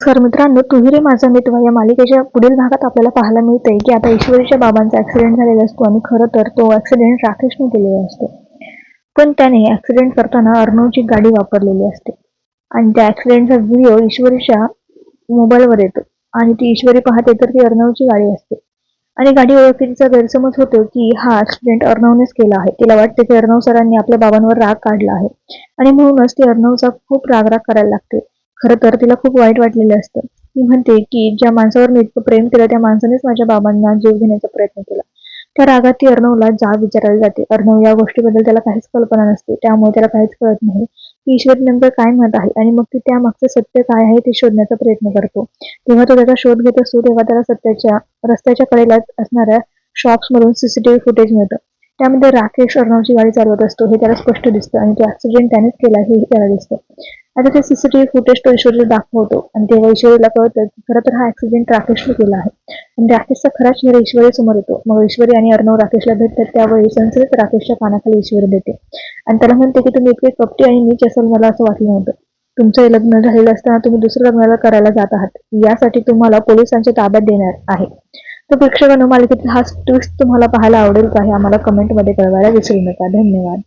नमस्कार मित्रांनो तुही रे माझा मित्र या मालिकेच्या पुढील भागात आपल्याला पाहायला मिळतंय की आता ईश्वरीच्या बाबांचा ऍक्सिडेंट झालेला असतो आणि खरं तर तो ऍक्सिडेंट राकेशने केलेला असतो. पण त्याने ऍक्सिडेंट करताना अर्णवची गाडी वापरलेली असते. आणि त्या ऍक्सिडेंटचा व्हिडिओ ईश्वरीच्या मोबाईलवर येतो. आणि ती ईश्वरी पाहते तर ती अर्णवची गाडी असते. आणि गाडी ओळखीचा गैरसमज होतो की हा ऍक्सिडेंट अर्णवनेच केला आहे. तिला वाटते की अर्णव सरांनी आपल्या बाबांवर राग काढला आहे. आणि म्हणूनच ती अर्णवचा खूप राग राग करायला लागते. खरं तर तिला खूप वाईट वाटलेलं असतं. ती म्हणते की ज्या माणसावर मी इतकं प्रेम केलं त्या माणसानेच माझ्या बाबांना जीव घेण्याचा प्रयत्न केला. त्या रागात ती अर्णवला जाब विचारायला जाते. अर्णव या गोष्टीबद्दल त्याला काहीच कल्पना नसते. त्यामुळे त्याला काहीच कळत नाही. की ईश्वर नेमकं काय म्हणत आहे आणि मग ती त्यामागचं सत्य काय आहे ते शोधण्याचा प्रयत्न करतो. तेव्हा तो त्याचा शोध घेत असतो तेव्हा त्याला सत्याच्या रस्त्याच्या कडेला असणाऱ्या शॉप्स मधून सीसीटीव्ही फुटेज मिळतं. त्यामध्ये राकेश अर्णवची गाडी चालवत असतो हे त्याला स्पष्ट दिसतं आणि तो ऍक्सिडेंट त्यानेच केला हे त्याला दिसतं. आता ते सीसीटीव्ही फुटेज तो ऐश्वर्याला दाखवतो. आणि तेव्हा ईश्वरीला कळतं की खरं तर हा ऍक्सिडेंट राकेशने केला आहे. आणि राकेशचा खरा चेहरा ईश्वरी समोर येतो. मग ईश्वरी आणि अर्णव राकेशला भेटतात. त्यावेळी संसदेत राकेशच्या कानाखाली ईश्वरी देते आणि त्याला म्हणते की तुम्ही इतके कपटी आणि नीच असाल मला असं वाटलं नव्हतं. तुमचं लग्न झालेलं असताना तुम्ही दुसरं लग्नाला करायला जात आहात. यासाठी तुम्हाला पोलिसांच्या ताब्यात देणार आहे. तर प्रेक्षकांनो मालिकेतील हा ट्विस्ट तुम्हाला पाहायला आवडेल का हे आम्हाला कमेंटमध्ये कळवायला विसरू नका. धन्यवाद.